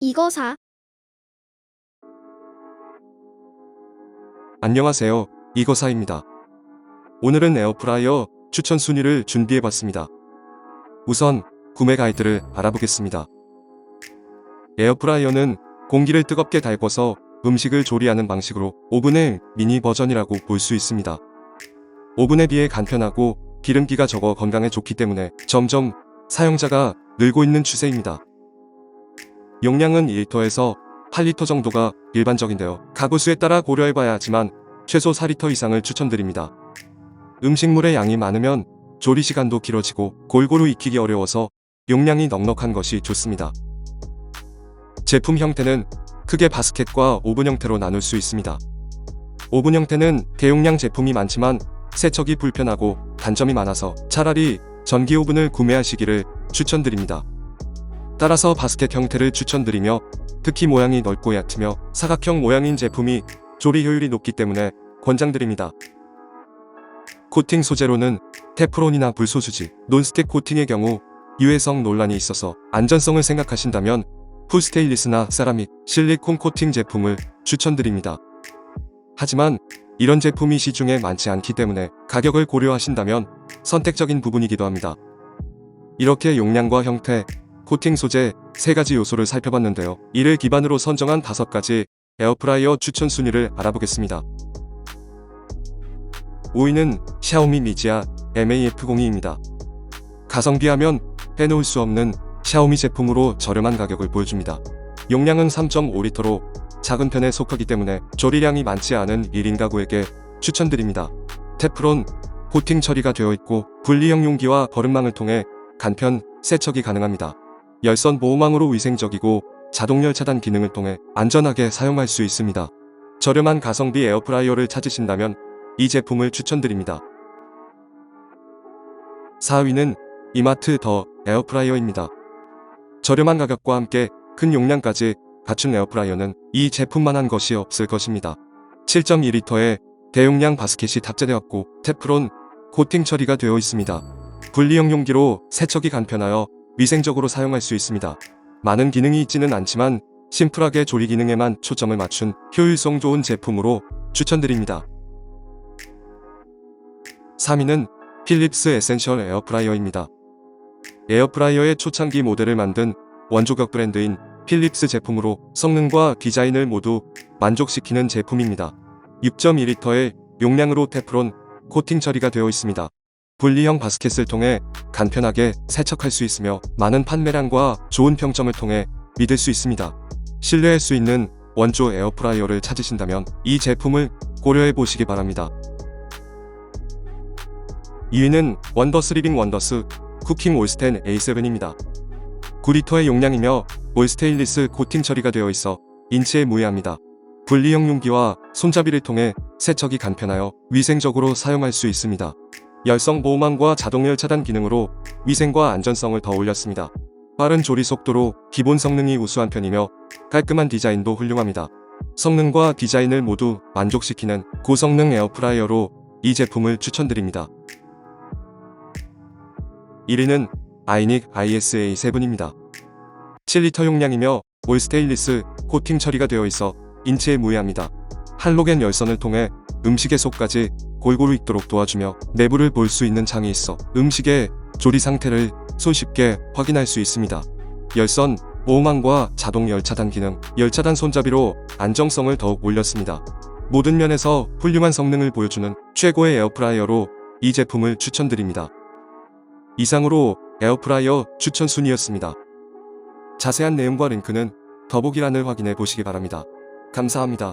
이거 사. 안녕하세요. 이거사입니다. 오늘은 에어프라이어 추천 순위를 준비해봤습니다. 우선 구매 가이드를 알아보겠습니다. 에어프라이어는 공기를 뜨겁게 달궈서 음식을 조리하는 방식으로 오븐의 미니 버전이라고 볼 수 있습니다. 오븐에 비해 간편하고 기름기가 적어 건강에 좋기 때문에 점점 사용자가 늘고 있는 추세입니다. 용량은 1리터에서 8리터 정도가 일반적인데요. 가구 수에 따라 고려해봐야 하지만 최소 4리터 이상을 추천드립니다. 음식물의 양이 많으면 조리 시간도 길어지고 골고루 익히기 어려워서 용량이 넉넉한 것이 좋습니다. 제품 형태는 크게 바스켓과 오븐 형태로 나눌 수 있습니다. 오븐 형태는 대용량 제품이 많지만 세척이 불편하고 단점이 많아서 차라리 전기 오븐을 구매하시기를 추천드립니다. 따라서 바스켓 형태를 추천드리며 특히 모양이 넓고 얕으며 사각형 모양인 제품이 조리 효율이 높기 때문에 권장드립니다. 코팅 소재로는 테프론이나 불소수지, 논스틱 코팅의 경우 유해성 논란이 있어서 안전성을 생각하신다면 풀스테인리스나 세라믹, 실리콘 코팅 제품을 추천드립니다. 하지만 이런 제품이 시중에 많지 않기 때문에 가격을 고려하신다면 선택적인 부분이기도 합니다. 이렇게 용량과 형태, 코팅 소재 세 가지 요소를 살펴봤는데요. 이를 기반으로 선정한 다섯 가지 에어프라이어 추천 순위를 알아보겠습니다. 5위는 샤오미 미지아 MAF02입니다. 가성비 하면 빼놓을 수 없는 샤오미 제품으로 저렴한 가격을 보여줍니다. 용량은 3.5리터로 작은 편에 속하기 때문에 조리량이 많지 않은 1인 가구에게 추천드립니다. 테프론 코팅 처리가 되어 있고 분리형 용기와 거름망을 통해 간편 세척이 가능합니다. 열선 보호망으로 위생적이고 자동열 차단 기능을 통해 안전하게 사용할 수 있습니다. 저렴한 가성비 에어프라이어를 찾으신다면 이 제품을 추천드립니다. 4위는 이마트 더 에어프라이어입니다. 저렴한 가격과 함께 큰 용량까지 갖춘 에어프라이어는 이 제품만한 것이 없을 것입니다. 7.2리터의 대용량 바스켓이 탑재되었고 테프론 코팅 처리가 되어 있습니다. 분리형 용기로 세척이 간편하여 위생적으로 사용할 수 있습니다. 많은 기능이 있지는 않지만 심플하게 조리 기능에만 초점을 맞춘 효율성 좋은 제품으로 추천드립니다. 3위는 필립스 에센셜 에어프라이어입니다. 에어프라이어의 초창기 모델을 만든 원조격 브랜드인 필립스 제품으로 성능과 디자인을 모두 만족시키는 제품입니다. 6.2리터의 용량으로 테프론 코팅 처리가 되어 있습니다. 분리형 바스켓을 통해 간편하게 세척할 수 있으며 많은 판매량과 좋은 평점을 통해 믿을 수 있습니다. 신뢰할 수 있는 원조 에어프라이어를 찾으신다면 이 제품을 고려해 보시기 바랍니다. 2위는 원더스 리빙 원더스 쿠킹 올스텐 A7입니다. 9리터의 용량이며 올스테인리스 코팅 처리가 되어 있어 인체에 무해합니다. 분리형 용기와 손잡이를 통해 세척이 간편하여 위생적으로 사용할 수 있습니다. 열성 보호망과 자동열 차단 기능으로 위생과 안전성을 더 올렸습니다. 빠른 조리 속도로 기본 성능이 우수한 편이며 깔끔한 디자인도 훌륭합니다. 성능과 디자인을 모두 만족시키는 고성능 에어프라이어로 이 제품을 추천드립니다. 1위는 아이닉 ISA7입니다. 7리터 용량이며 올 스테인리스 코팅 처리가 되어 있어 인체에 무해합니다. 할로겐 열선을 통해 음식의 속까지 골고루 익도록 도와주며 내부를 볼 수 있는 창이 있어 음식의 조리 상태를 손쉽게 확인할 수 있습니다. 열선, 보호망과 자동 열차단 기능, 열차단 손잡이로 안정성을 더욱 올렸습니다. 모든 면에서 훌륭한 성능을 보여주는 최고의 에어프라이어로 이 제품을 추천드립니다. 이상으로 에어프라이어 추천 순위였습니다. 자세한 내용과 링크는 더보기란을 확인해 보시기 바랍니다. 감사합니다.